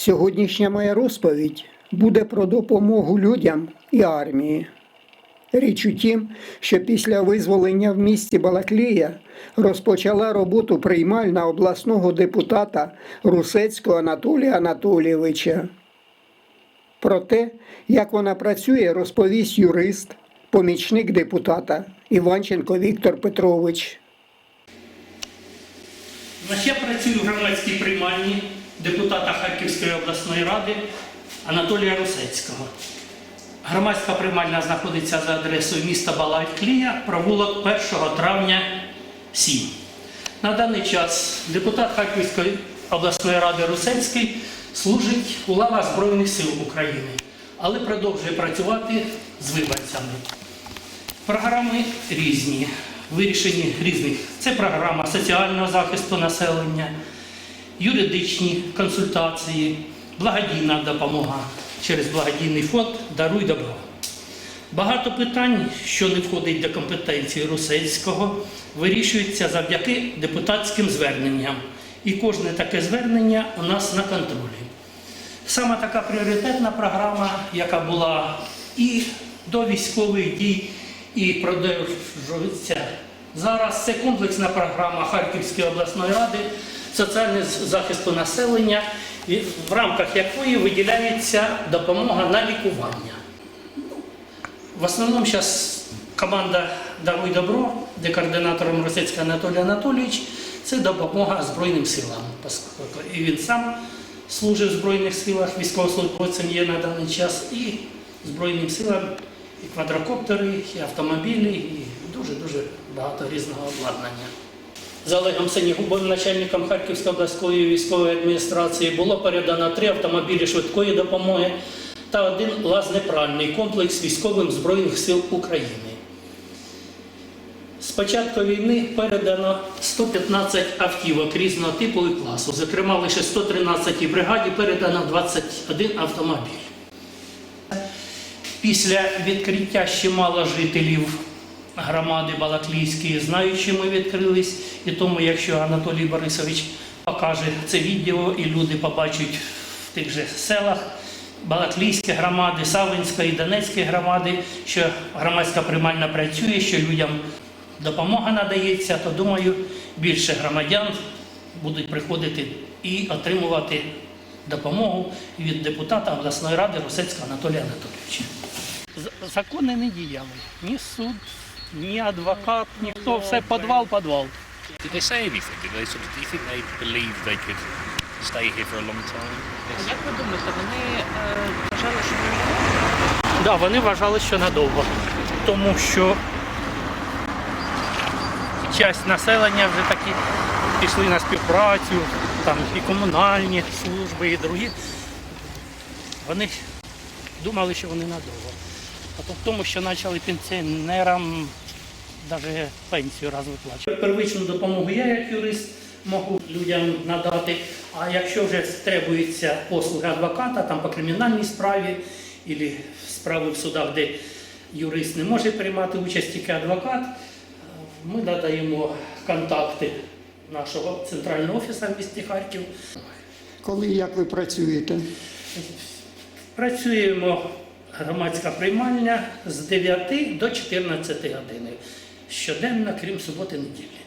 Сьогоднішня моя розповідь буде про допомогу людям і армії. Річ у тім, що після визволення в місті Балаклія розпочала роботу приймальна обласного депутата Русецького Анатолія Анатолійовича. Про те, як вона працює, розповість юрист, помічник депутата Іванченко Віктор Петрович. Я працюю в громадській приймальні депутата Харківської обласної ради Анатолія Русецького. Громадська приймальня знаходиться за адресою міста Балаклія, провулок 1 травня 7. На даний час депутат Харківської обласної ради Русецький служить у лавах Збройних сил України, але продовжує працювати з виборцями. Програми різні, вирішені різних. Це програма соціального захисту населення, юридичні консультації, благодійна допомога через благодійний фонд Даруй добро. Багато питань, що не входить до компетенції Русельського, вирішуються завдяки депутатським зверненням. І кожне таке звернення у нас на контролі. Саме така пріоритетна програма, яка була і до військових дій, і продовжується зараз. Це комплексна програма Харківської обласної ради соціального захисту населення, в рамках якої виділяється допомога на лікування. В основному зараз команда Даруй добро, де координатором Росецький Анатолій Анатолійович, це допомога Збройним силам. І він сам служить в Збройних силах, військовослужбовцем є на даний час, і Збройним силам і квадрокоптери, і автомобілі, і дуже-дуже багато різного обладнання. За Олегом Синігубовим, начальником Харківської обласної військової адміністрації, було передано три автомобілі швидкої допомоги та один лазнепральний комплекс військовим Збройних сил України. З початку війни передано 115 автівок різного типу і класу. Зокрема, лише 113 бригаді передано 21 автомобіль. Після відкриття ще мало жителів громади Балаклійської знають, що ми відкрились. І тому, якщо Анатолій Борисович покаже це відео і люди побачать в тих же селах Балаклійської громади, Савинської, Донецької громади, що громадська приймальна працює, що людям допомога надається, то думаю, більше громадян будуть приходити і отримувати допомогу від депутата обласної ради Русецького Анатолія Анатолійовича. Закони не діяли. Ні суд, ні адвокат, ніхто, все підвал, підвал. Did they say anything? Did they sort of, do you think they believed they could stay here for a long time? Як ви думаєте, вони е, вважали, що? Да, вони вважали, що надовго, тому що часть населення вже таки пішли на співпрацю, там і комунальні служби, і другі. Вони думали, що вони надовго. А в тому, що почали пенсіонерам навіть пенсію раз виплачувати. Первичну допомогу я як юрист можу людям надати. А якщо вже требується послуги адвоката, там по кримінальній справі або справи в судах, де юрист не може приймати участь тільки адвокат, ми надаємо контакти нашого центрального офісу в місті Харків. Коли і як ви працюєте? Працюємо громадська приймальня з 9 до 14 години. Щоденно, крім суботи неділі.